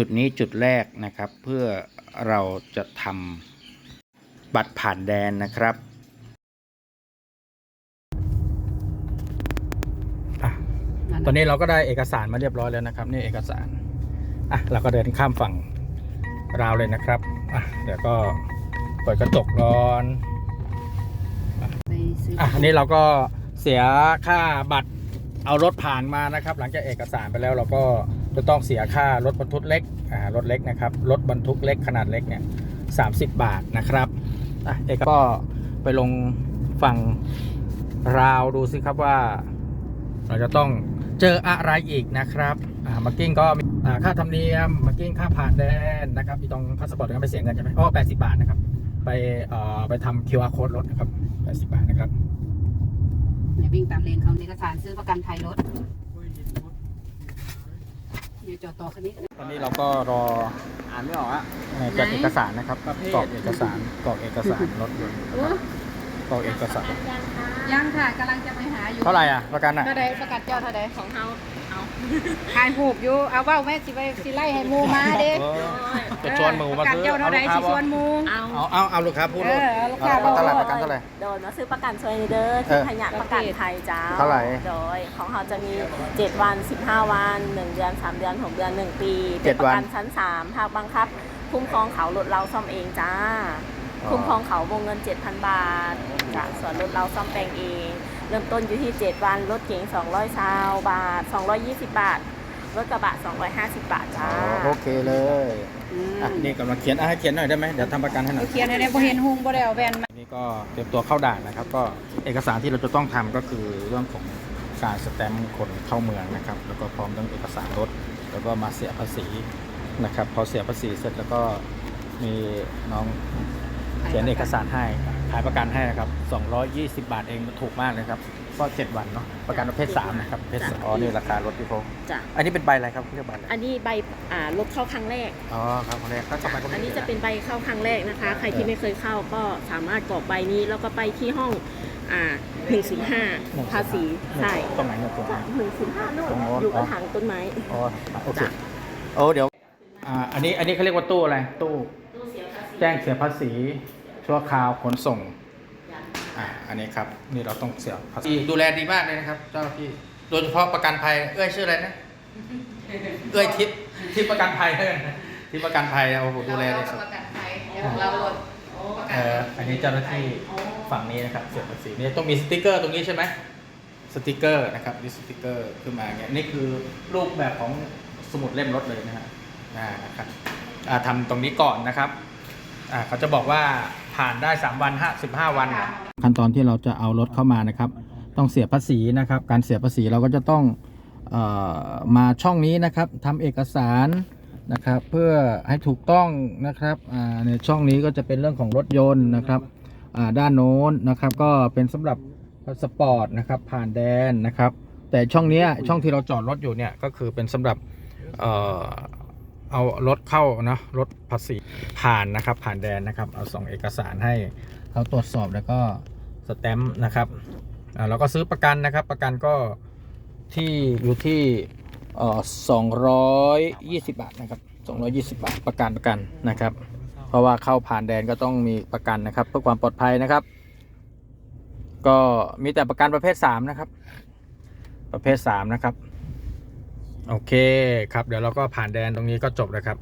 จุดนี้จุดแรกนะครับ เพื่อเราจะทำบัตรผ่านแดนนะครับอะตอนนี้เราก็ได้เอกสารมาเรียบร้อยแล้วนะครับนี่เอกสารอะเราก็เดินข้ามฝั่งราวเลยนะครับอะเดี๋ยวก็เปิดกระจกร้อนไปซื้ออะอันนี้เราก็เสียค่าบัตรเอารถผ่านมานะครับ หลังจากเอกสารไปแล้วเราก็ จะต้องเสียค่ารถบรรทุกเล็กอ่ารถเล็กนะครับรถบรรทุกเล็กขนาดเล็กเนี่ยสาบาทนะครับอะเอกก็ไปลงฝั่งราวดูสิครับว่า เราจะต้องเจออะไรอีกนะครับอ่ามากิ้งก็อ่าค่าธรรมเนียมมากิ้งค่าผ่านแดนนะครับที่ต้องพาสปอร์ตก็ไม่เสียเงินใช่ไหมอ๋อ80 บาทนะครับ ไปเอ่อไปทำ QR code รถนะครับ80 บาทนะครับอย่าวิ่งตามเลนเขาเอกสารซื้อประกันภัยรถ อยู่จอดต่อคันนี้ตอนนี้เราก็รออ่านไม่ออกอะในจัดเอกสารนะครับประเภทกรอกเอกสารกรอกเอกสารรถยนต์นะครับกรอกเอกสารยังค่ะกำลังจะไปหาอยู่เท่าไหร่อะประกันอะ เท่าใดประกันเจ้าเท่าใดของเฮา เอาขายหูบอยู่เอาเว้าแม่สิไปสิไล่ให้หมูมาเด้เออจะชวนหมูมาประกันซื้อ เจ้าเท่าใดเอาสิลูกชค้าวนหมู เอาเอาเอาเอาลูกค้าพูดเอเลยอเอาลูกค้าเอาบอกเท่าไหร่ประกันเท่าไหร่ โดนมาซื้อประกันช่วยเด้อเอที่อขยะประกันไทยจ้าเท่าไหร่ โดยของเขาจะมี 7 วัน 15 วัน 1 เดือน 3 เดือน 6 เดือน 1 ปีเจ็เป็ดนปวันระกันชั้น 3 ภาคบังคับ คุ้มครองเขารถเราซ่อมเองจ้า คุ้มครองเขาวงเงิน 7,000 บาทจ้ะส่วนรถเราซ่อมแปลงเอง เริ่มต้นอยู่ที่ 7 วัน รถเก๋ง200ชาวบาท 220 บาท รถกระบะ 250 บาทจ้าอ๋อโอเคเลยอืมอะนี่กำลังเขียนอะให้เขียนหน่อยได้ไหมเดี๋ยวทำประกันให้หน่อยเขียนให้ได้บ่เห็นหุงบ่ได้เอาแว่นมานี่ก็เตรียมตัวเข้าด่านนะครับ ก็เอกสารที่เราจะต้องทำก็คือเรื่องของการสแตมป์คนเข้าเมืองนะครับ แล้วก็พร้อมทั้งเอกสารรถ แล้วก็มาเสียภาษีนะครับ พอเสียภาษีเสร็จแล้วก็มีน้อง เขียนเอกสารให้ขายประกันให้นะครับ 220 บาทเองถูกมากเลยครับ ก็ 7 วันเนาะ ประกันประเภท3นะครับประเพศสามอ๋อ นี่ราคารถที่พงจ้ะอันนี้เป็นใบอะไรครับเรียกใบอะไร อันนี้ใบอ่ารถเข้าครั้งแรก อ๋อครับคนแรกก็จะไปก็ไม่อันนี้เสียจะเป็นใบเข้าครั้งแรกนะคะ ใครที่ไม่เคยเข้าก็สามารถกรอกใบนี้แล้วก็ไปที่ห้องอ่า105ภาษีใช่ตรงไหนเนี่ยตรงไหน 105นู่นตรงโน้นอยู่กระถางต้นไม้ อ๋อ โอเค โอ้เดี๋ยว อ่า อันนี้ อันนี้เขาเรียกว่าตู้อะไร ตู้ตู้เสียภาษี แจ้งเสียภาษีชั่วคราวขนส่งอ่าอันนี้ครับนี่เราต้องเสียภาษีดูแลดีมากเลยนะครับ เจ้าที่โดยเฉพาะประกันภัยเอ้ยชื่ออะไรนะเอ้ยทิพย์ทิพย์ประกันภัยเลยทิพย์ประกันภัยโอ้โหดูแลเลยสุดประกันภัยเดี๋ยวเราลดเอ่ออันนี้เจ้าหน้าที่ฝั่งนี้นะครับเสียภาษีนี่ต้องมีสติกเกอร์ตรงนี้ใช่ไหมสติกเกอร์นะครับนี่สติกเกอร์ขึ้นมาเนี่ยนี่คือรูปแบบของสมุดเล่มรถเลยนะฮะอ่านะครับอ่าทำตรงนี้ก่อนนะครับ อ่าเขาจะบอกว่าผ่านได้ 3 วัน5 15 วันขั้นตอนที่เราจะเอารถเข้ามานะครับ ต้องเสียภาษีนะครับ การเสียภาษีเราก็จะต้องเออมาช่องนี้นะครับทำเอกสารนะครับ เพื่อให้ถูกต้องนะครับอ่าในช่องนี้ก็จะเป็นเรื่องของรถยนต์นะครับอ่าด้านโน้นนะครับ ก็เป็นสำหรับสปอร์ตนะครับผ่านแดนนะครับ แต่ช่องเนี้ยช่องที่เราจอดรถอยู่เนี่ยก็คือเป็นสำหรับเอ่อ เอารถเข้านะรถภาษีผ่านนะครับ ผ่านแดนนะครับ เอาส่งเอกสารให้เขาตรวจสอบแล้วก็สแตมป์นะครับอ่าเราก็ซื้อประกันนะครับ ประกันก็ที่อยู่ที่อ่อสองร้อยยี่สิบบาทนะครับสองร้อยี่สิบาทประกันประกันนะครับ เพราะว่าเข้าผ่านแดนก็ต้องมีประกันนะครับ เพื่อความปลอดภัยนะครับ ก็มีแต่ประกันประเภทสามนะครับ ประเภทสามนะครับ โอเคครับ เดี๋ยวเราก็ผ่านแดนตรงนี้ก็จบแล้วครับ